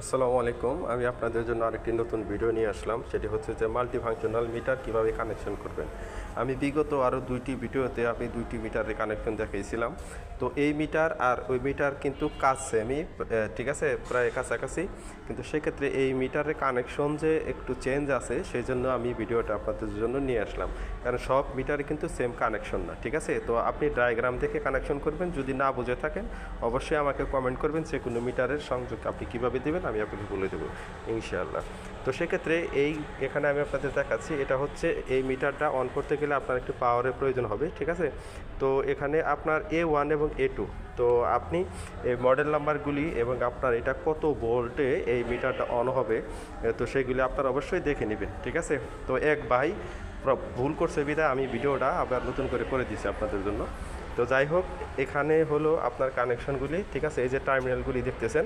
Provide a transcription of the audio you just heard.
আসসালামু আলাইকুম। আমি আপনাদের জন্য আরেকটি নতুন ভিডিও নিয়ে আসলাম। সেটি হচ্ছে যে মাল্টি ফাংশনাল মিটার কীভাবে কানেকশন করবেন। আমি বিগত আরও দুইটি ভিডিওতে আমি দুইটি মিটারের কানেকশন দেখিয়েছিলাম তো এই মিটার আর ওই মিটার কিন্তু কাজ সেমই ঠিক আছে? প্রায় কাছাকাছি। কিন্তু সেক্ষেত্রে এই মিটারের কানেকশন যে একটু চেঞ্জ আছে সেই জন্য আমি ভিডিওটা আপনাদের জন্য নিয়ে আসলাম। কারণ সব মিটারে কিন্তু সেম কানেকশন না, ঠিক আছে? তো আপনি ডায়াগ্রাম দেখে কানেকশন করবেন। যদি না বুঝে থাকেন, অবশ্যই আমাকে কমেন্ট করবেন যে কোনো মিটারের সংযোগ আপনি কীভাবে দেবেন। আমি আপনাকে বলে দেবো, ইনশাআল্লাহ। তো সেক্ষেত্রে এই এখানে আমি আপনাদের দেখাচ্ছি, এটা হচ্ছে এই মিটারটা অন করতে গেলে আপনার একটু পাওয়ারের প্রয়োজন হবে, ঠিক আছে? তো এখানে আপনার এ ওয়ান এবং এ টু তো আপনি এই মডেল নাম্বারগুলি এবং আপনার এটা কত ভোল্টে এই মিটারটা অন হবে, তো সেগুলি আপনার অবশ্যই দেখে নেবেন, ঠিক আছে? তো এক ভাই ভুল করছে বিধায় আমি ভিডিওটা আবার নতুন করে করে দিয়েছি আপনাদের জন্য। তো যাই হোক, এখানে হলো আপনার কানেকশনগুলি ঠিক আছে? এই যে টার্মিনালগুলি দেখতেছেন।